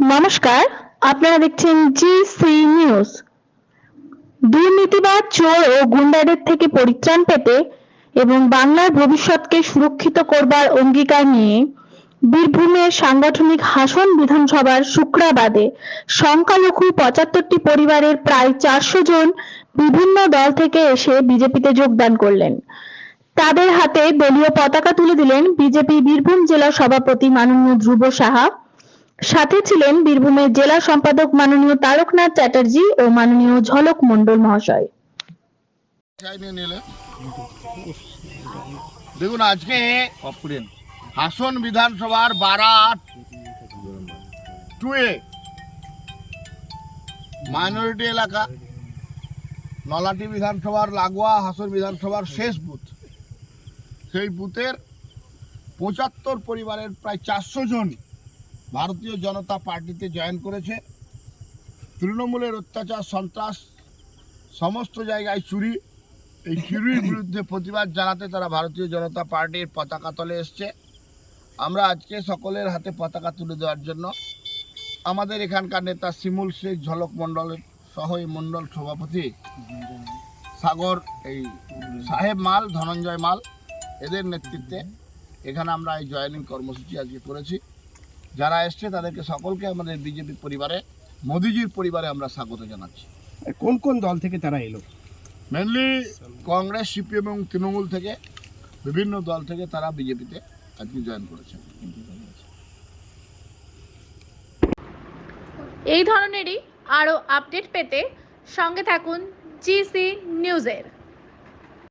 নমস্কার, আপনারা দেখছেন জি সি নিউজ দুর্নীতিবাদ চোর ও গুন্ডাদের থেকে পরিত্রাণ পেতে এবং বাংলার ভবিষ্যৎকে সুরক্ষিত করবার অঙ্গীকার নিয়ে বীরভূমের সাংগঠনিক হাসন বিধানসভার শুক্রাবাদে সংখ্যালঘু পঁচাত্তরটি পরিবারের প্রায় চারশো জন বিভিন্ন দল থেকে এসে বিজেপিতে যোগদান করলেন। তাদের হাতে দলীয় পতাকা তুলে দিলেন বিজেপি বীরভূম জেলা সভাপতি মাননীয় ধ্রুব সাহা। সাথে ছিলেন বীরভূমের জেলা সম্পাদক মাননীয় তারকনাথ চ্যাটার্জি ও মাননীয় ঝলক মণ্ডল মহাশয়। দেখুন, আজকে হাসন বিধানসভার বারাট টুয়ে মাইনরিটি এলাকা, নলাটি বিধানসভার লাগোয়া হাসন বিধানসভার শেষ বুথ। সেই বুথের পঁচাত্তর পরিবারের প্রায় চারশো জন ভারতীয় জনতা পার্টিতে জয়েন করেছে। তৃণমূলের অত্যাচার, সন্ত্রাস, সমস্ত জায়গায় চুরি। এই চুরির বিরুদ্ধে প্রতিবাদ জানাতে তারা ভারতীয় জনতা পার্টির পতাকা তলে এসছে। আমরা আজকে সকলের হাতে পতাকা তুলে দেওয়ার জন্য আমাদের এখানকার নেতা শিমুল শেখ ঝলক মণ্ডলের সহ এই মণ্ডল সভাপতি সাগর, এই সাহেব মাল, ধনঞ্জয় মাল, এদের নেতৃত্বে এখানে আমরা এই জয়েনিং কর্মসূচি আজকে করেছি। যারা এসছে তাদেরকে সকলকে আমাদের বিজেপি পরিবারে মোদিজির পরিবারে আমরা স্বাগত জানাচ্ছি। কোন কোন দল থেকে তারা এলো? মেনলি কংগ্রেস সিপিএম এবং তৃণমূল থেকে বিভিন্ন দল থেকে তারা বিজেপিতে আজকে জয়েন করেছে। এই ধরনেরই আরও আপডেট পেতে সঙ্গে থাকুন জিসি নিউজের